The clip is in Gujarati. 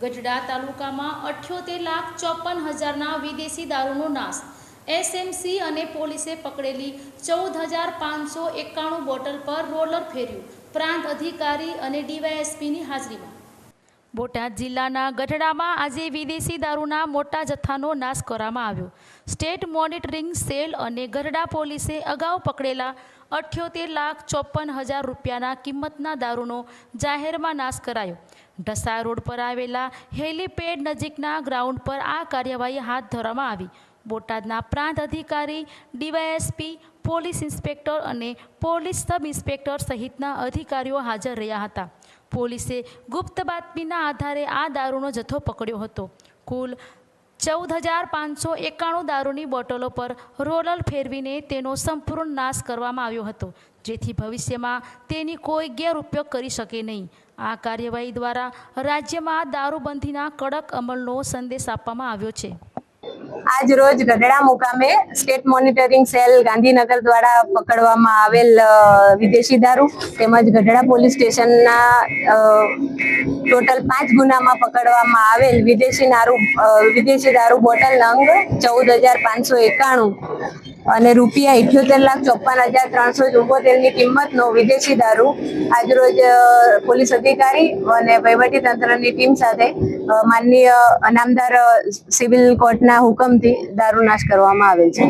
ગઢડા તાલુકામાં અઠ્યોતેર લાખ ચોપન હજારના વિદેશી દારૂનો નાશ. એસએમસી અને પોલીસે પકડેલી ચૌદ હજાર પાંચસો એકાણું બોટલ પર રોલર ફેર્યું. પ્રાંત અધિકારી અને ડીવાયએસપીની હાજરીમાં. બોટાદ જિલ્લાના ગઢડામાં આજે વિદેશી દારૂના મોટા જથ્થાનો નાશ કરવામાં આવ્યો. સ્ટેટ મોનિટરિંગ સેલ અને ગઢડા પોલીસે અગાઉ પકડેલા અઠ્યોતેર લાખ ચોપન હજાર રૂપિયાના કિંમતના દારૂનો જાહેરમાં નાશ કરાયો. ઢસા રોડ પર આવેલા હેલીપેડ નજીકના ગ્રાઉન્ડ પર આ કાર્યવાહી હાથ ધરવામાં આવી. બોટાદના પ્રાંત અધિકારી ડીવાયએસપી પોલીસ ઇન્સ્પેક્ટર અને પોલીસ સબ ઇન્સ્પેક્ટર સહિતના અધિકારીઓ હાજર રહ્યા હતા. પોલીસે ગુપ્ત બાતમીના આધારે આ દારૂનો જથ્થો પકડ્યો હતો. કુલ ચૌદ હજાર પાંચસો એકાણું દારૂની બોટલો પર રોલર ફેરવીને તેનો સંપૂર્ણ નાશ કરવામાં આવ્યો હતો, જેથી ભવિષ્યમાં તેની કોઈ ગેરઉપયોગ કરી શકે નહીં. આ કાર્યવાહી દ્વારા રાજ્યમાં દારૂબંધીના કડક અમલનો સંદેશ આપવામાં આવ્યો છે. આજ રોજ ગઢડા મુકામે સ્ટેટ મોનિટરિંગ સેલ ગાંધીનગર દ્વારા પકડવામાં આવેલ વિદેશી દારૂ તેમજ ગઢડા પોલીસ સ્ટેશનના ટોટલ પાંચ ગુનામાં પકડવામાં આવેલ વિદેશી દારૂ વિદેશી દારૂ બોટલ નંગ ચૌદ હજાર પાંચસો એકાણું. અને રૂપિયા ઇઠ્યોતેર લાખ ચોપન હજાર ત્રણસો ચુંબોતેરની કિંમતનો વિદેશી દારૂ આજરોજ પોલીસ અધિકારી અને વહીવટી તંત્રની ટીમ સાથે માનનીય નામદાર સિવિલ કોર્ટના હુકમથી દારૂ નાશ કરવામાં આવેલ છે.